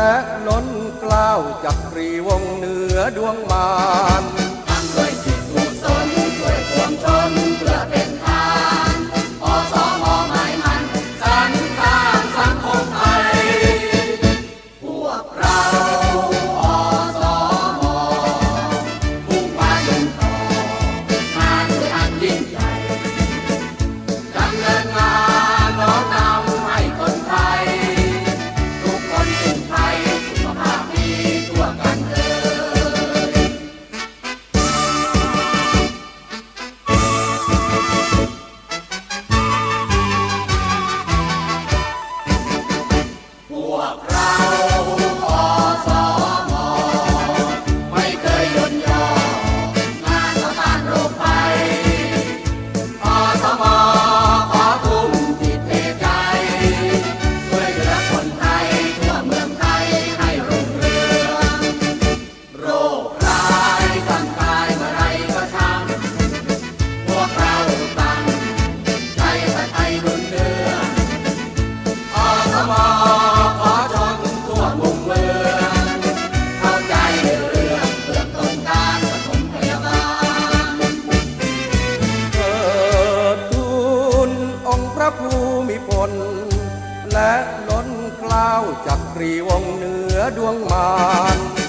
และล้นกล้าวจักรีวงเหนือดวงมาน ล้นกล้าวจักรีวงเหนือดวงมาร